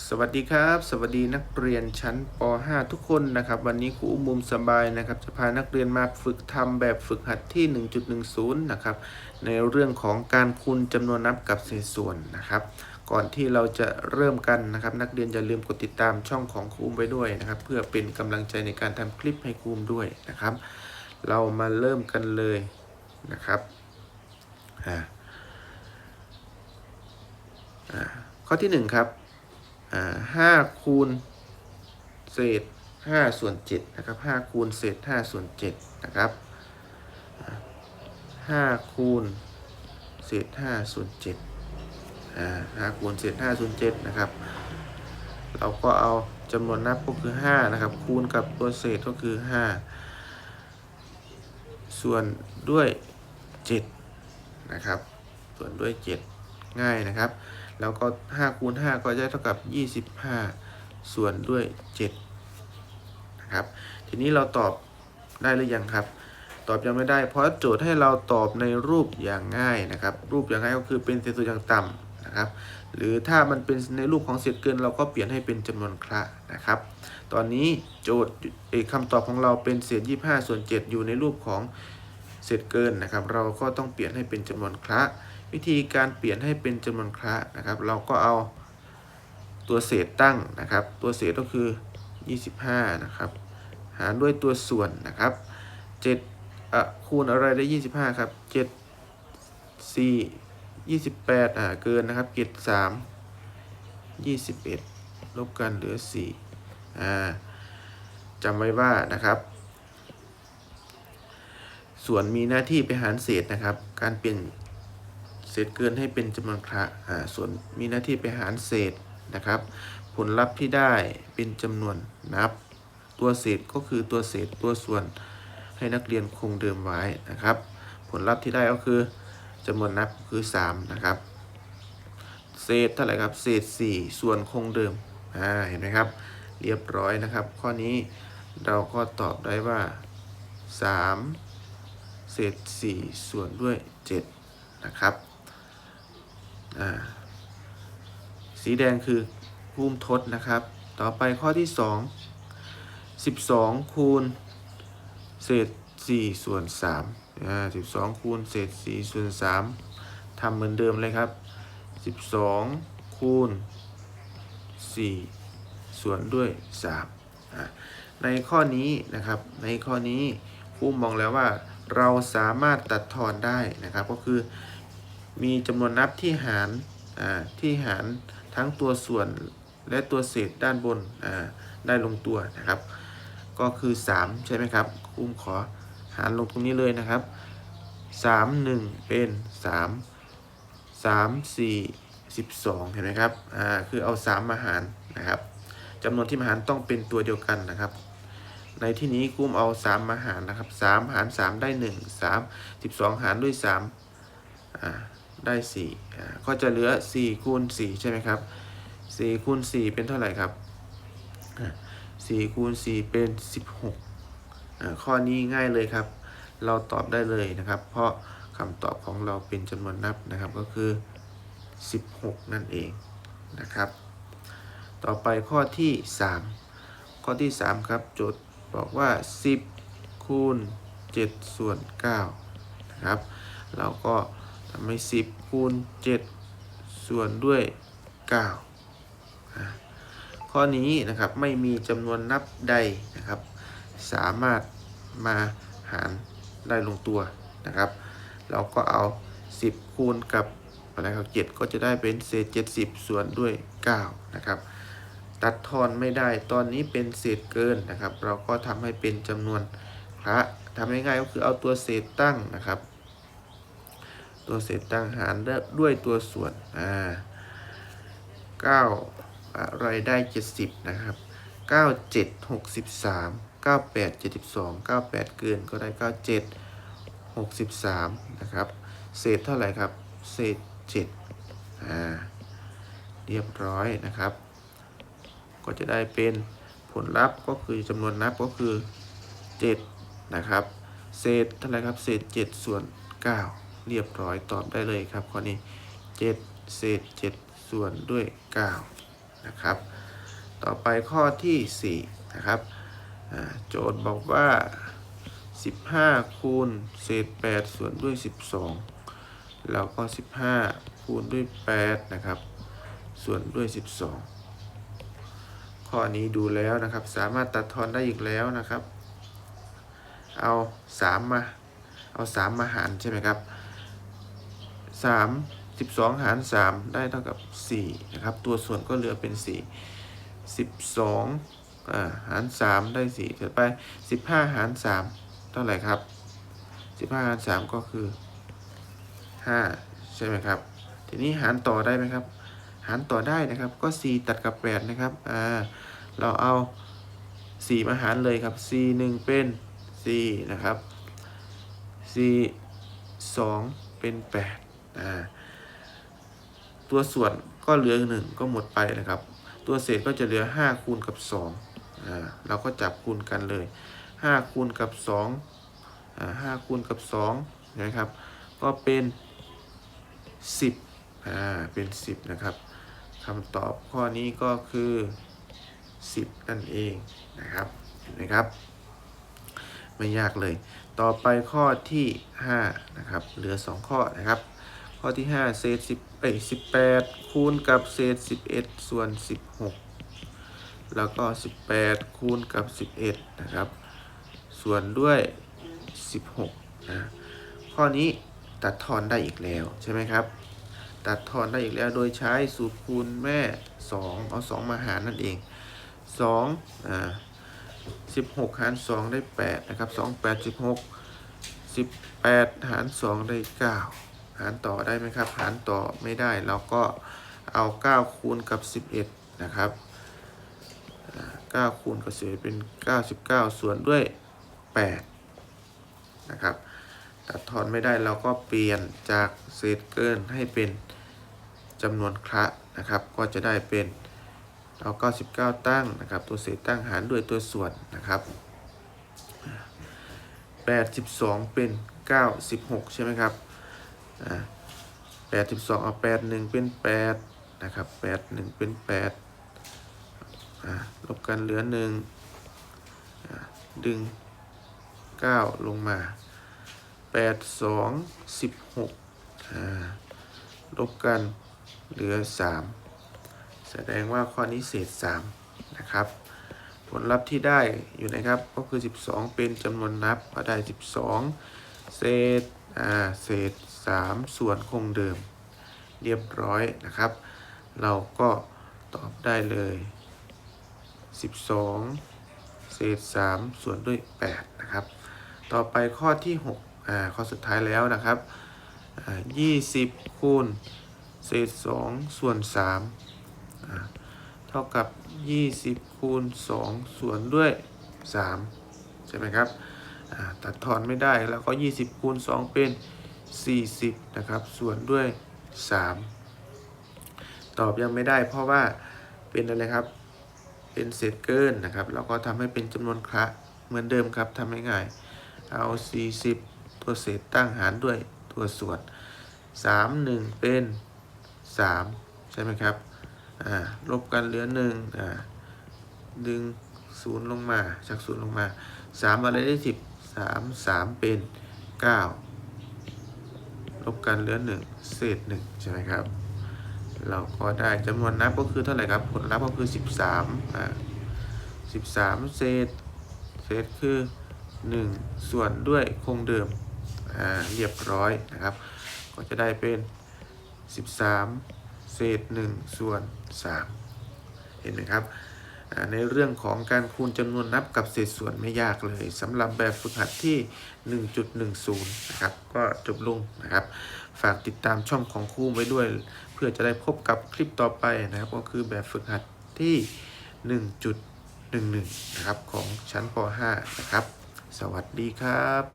สวัสดีครับ สวัสดีนักเรียนชั้นป .5 ทุกคนนะครับ วันนี้ครูอุ้มมุมสบายนะครับ จะพานักเรียนมาฝึกทำแบบฝึกหัดที่ 1.10 นะครับ ในเรื่องของการคูณจำนวนนับกับเศษส่วนนะครับ ก่อนที่เราจะเริ่มกันนะครับ นักเรียนอย่าลืมกดติดตามช่องของครูมไว้ด้วยนะครับ เพื่อเป็นกำลังใจในการทำคลิปให้ครูมด้วยนะครับ เรามาเริ่มกันเลยนะครับอ่าข้อที่หนึ่งครับ ห้าคูณเศษห้าส่วนเจ็ดนะครับห้าคูณเศษห้าส่วนเจ็ดนะครับห้าคูณเศษห้าส่วนเจ็ดอ่าห้าคูณเศษห้าส่วนเจ็ดนะครับ เราก็เอาจำนวนนับก็คือห้านะครับ คูณกับตัวเศษก็คือห้าส่วนด้วยเจ็ดนะครับ ส่วนด้วยเจ็ดง่ายนะครับ แล้วก็5คูณ5ก็จะเท่ากับ 25 ส่วนด้วย7นะครับ ทีนี้เราตอบได้หรือยังครับ ตอบยังไม่ได้ เพราะโจทย์ให้เราตอบในรูปอย่างง่ายนะครับ รูปอย่างง่ายก็คือเป็นเศษส่วนอย่างต่ำนะครับ หรือถ้ามันเป็นในรูปของเศษเกิน เราก็เปลี่ยนให้เป็นจำนวนคละนะครับ ตอนนี้โจทย์เอกคำตอบของเราเป็นเศษ 25 ส่วน 7 อยู่ในรูปของเศษเกินนะครับ เราก็ต้องเปลี่ยนให้เป็นจำนวนคละ วิธีการเปลี่ยนให้เป็นจำนวนคละนะครับ เราก็เอาตัวเศษตั้งนะครับ ตัวเศษก็คือ 25 นะครับ หารด้วยตัวส่วนนะครับ7อะคูณอะไรได้ 25 ครับ 7 4 28อ่าเกินนะครับเกต3 21 ลบกันเหลือ 4 อ่าจำไว้ว่านะครับ ส่วนมีหน้าที่ไปหารเศษนะครับ การเปลี่ยน เศษเกินให้เป็นจำนวนคละอ่าส่วนมีหน้าที่ไปหารเศษนะครับ ผลลัพธ์ที่ได้เป็นจำนวนนับ ตัวเศษก็คือตัวเศษตัวส่วนให้นักเรียนคงเดิมไว้นะครับ ผลลัพธ์ที่ได้ก็คือจำนวนนับคือ 3 นะครับ เศษเท่าไหร่ครับเศษ 4 ส่วนคงเดิมอ่าเห็นไหมครับ เรียบร้อยนะครับ ข้อนี้เราก็ตอบได้ว่า 3 เศษ 4 ส่วนด้วย 7 นะครับ สีแดงคือภูมิทดนะครับ ต่อไปข้อที่ 2 12 คูณ เศษ 4 ส่วน3อ่า12 คูณ เศษ 4 ส่วน 3ทำเหมือนเดิมเลยครับ 12 คูณ 4 ส่วนด้วย3ในข้อนี้นะครับ ในข้อนี้ครูมองแล้วว่าเราสามารถตัดทอนได้นะครับ ก็คือ มีจำนวนนับที่หารที่หารทั้งตัวส่วนและตัวเศษด้านบนได้ลงตัวนะครับ ก็คือ 3 ใช่ไหมครับครูขอหารลงตรงนี้เลยนะครับ 3 1 เป็น 3 3 4 12 เห็นไหมครับอ่าคือเอา 3 มาหารนะครับจำนวนที่มาหารต้องเป็นตัวเดียวกันนะครับ ในที่นี้กุ้มเอา 3 มาหารนะครับ 3 หาร 3 ได้ 1 3 12 หารด้วย3อ่า ได้4อ่าก็จะเหลือ4คูณ4ใช่ไหมครับ4คูณ4เป็นเท่าไหร่ครับอ่า4คูณ4เป็น 16อ่าข้อนี้ง่ายเลยครับ เราตอบได้เลยนะครับ เพราะคำตอบของเราเป็นจำนวนนับนะครับก็คือ 16 นั่นเองนะครับ ต่อไปข้อที่ 3 ข้อที่ 3 ครับโจทย์บอกว่า 10คูณ7ส่วน9นะครับ เราก็ ทำให้10คูณ7ส่วนด้วย9อะข้อนี้นะครับไม่มีจำนวนนับใดนะครับ สามารถมาหารได้ลงตัวนะครับ เราก็เอา 10 คูณกับอะไรครับ7ก็จะได้เป็นเศษ 70 ส่วนด้วย 9 นะครับ ตัดทอนไม่ได้ตอนนี้เป็นเศษเกินนะครับ เราก็ทำให้เป็นจำนวนพระทำง่ายๆก็คือเอาตัวเศษตั้งนะครับ ตัวเศษตั้งหารด้วยตัวส่วนอ่า9อะไรได้70นะครับ97 63 98 72 98เกินก็ได้97 63นะครับ เศษเท่าไหร่ครับ เศษ7อ่าเรียบร้อยนะครับ ก็จะได้เป็นผลลัพธ์ก็คือจำนวนนับก็คือ 7 นะครับ เศษเท่าไหร่ครับ เศษ 7 ส่วน 9 เรียบร้อยตอบได้เลยครับข้อนี้ 7 เศษ 7 ส่วนด้วย 9 นะครับ ต่อไปข้อที่ 4 นะครับ โจทย์บอกว่า 15 คูณเศษ 8 ส่วนด้วย 12 แล้วก็ 15 คูณด้วย 8 นะครับ ส่วนด้วย 12 ข้อนี้ดูแล้วนะครับ สามารถตัดทอนได้อีกแล้วนะครับ เอา 3 มา เอา 3 มาหารใช่ไหมครับ 3 12 หาร 3 ได้เท่ากับ 4 นะครับ ตัวส่วนก็เหลือเป็น 4 12อ่าหาร 3 ได้4เสร็จไป 15 หาร 3 เท่าไหร่ครับ 15 หาร 3 ก็คือ 5 ใช่ไหมครับ ทีนี้หารต่อได้ไหมครับ หารต่อได้นะครับ ก็ 4 ตัดกับ 8 นะครับอ่าเราเอา 4 มาหารเลยครับ 4 1 เป็น 4 นะครับ 4 2 เป็น 8 อ่าตัวส่วนก็เหลือหนึ่งก็หมดไปนะครับ ตัวเศษก็จะเหลือ 5 คูณกับ2อ่าเราก็จับคูณกันเลย 5 คูณกับ2อ่า5คูณกับ2นะครับ ก็เป็น 10อ่าเป็น 10 นะครับคำตอบข้อนี้ก็คือ 10 นั่นเองนะครับเห็นไหมครับ ไม่ยากเลย ต่อไปข้อที่ 5 นะครับ เหลือ 2 ข้อนะครับ ข้อที่ 5 เศษ10เอ้ย18 คูณกับเศษ 11 ส่วน 16 แล้วก็ 18 คูณกับ 11 นะครับ ส่วนด้วย 16 นะ ข้อนี้ตัดทอนได้อีกแล้วใช่ไหมครับ ตัดทอนได้อีกแล้วโดยใช้สูตรคูณแม่ 2 เอา 2 มาหารนั่นเอง 2 อ่า 16 หาร 2 ได้ 8 นะครับ 2 8 16 18 หาร 2 ได้ 9ารต่อได้ไหมครับ หารต่อไม่ได้เราก็เอา 9 คูณกับ 11 นะครับอ่า9คูณกับ11เป็น 99 ส่วนด้วย 8 นะครับ ตัดทอนไม่ได้เราก็เปลี่ยนจากเศษเกินให้เป็นจำนวนคละนะครับ ก็จะได้เป็นเอา 99 ตั้งนะครับ ตัวเศษตั้งหารด้วยตัวส่วนนะครับ 82 เป็น 96 ใช่ไหมครับ อ่า82เอา81เป็น8นะครับ81เป็น8อ่าลบกันเหลือ1อ่าดึง9ลงมา8 2 16อ่าลบกันเหลือ3แสดงว่าข้อนี้เศษ3นะครับผลลัพธ์ที่ได้อยู่นะครับก็คือ 12 เป็นจำนวนนับก็ได้ 12 เศษอ่าเศษ 3 ส่วนคงเดิม เรียบร้อยนะครับ เราก็ตอบได้เลย 12 เศษ 3 ส่วนด้วย 8 นะครับ ต่อไปข้อที่6อ่าข้อสุดท้ายแล้วนะครับอ่า20 คูณ เศษ 2 ส่วน3อ่าเท่ากับ 20 คูณ 2 ส่วนด้วย 3 ใช่ไหมครับ ตัดทอนไม่ได้แล้วก็ 20 คูณ 2 เป็น 40 นะครับ ส่วนด้วย 3 ตอบยังไม่ได้เพราะว่าเป็นอะไรครับ เป็นเศษเกินนะครับ แล้วก็ทำให้เป็นจำนวนคละเหมือนเดิมครับทำง่ายๆเอา 40 ตัวเศษตั้งหารด้วยตัวส่วน 3 1 เป็น 3 ใช่ไหมครับ อ่า ลบกันเหลือ1อ่าดึง0ลงมาจาก0ลงมา 3 อะไรได้ 10 3 3 เป็น 9 ลบกันเหลือ1เศษ1ใช่ไหมครับ เราก็ได้จำนวนนับก็คือเท่าไหร่ครับ ผลลัพธ์ก็คือ 13อ่า13 เศษ เศษคือ 1 ส่วนด้วยคงเดิมอ่าเรียบร้อยนะครับ ก็จะได้เป็น 13 เศษ 1 ส่วน 3 เห็นไหมครับ ในเรื่องของการคูณจำนวนนับกับเศษส่วนไม่ยากเลยสำหรับแบบฝึกหัดที่ 1.10 นะครับ ก็จบลงนะครับ ฝากติดตามช่องของครูไว้ด้วย เพื่อจะได้พบกับคลิปต่อไปนะครับ ก็คือแบบฝึกหัดที่ 1.11 นะครับ ของชั้นป .5 นะครับ สวัสดีครับ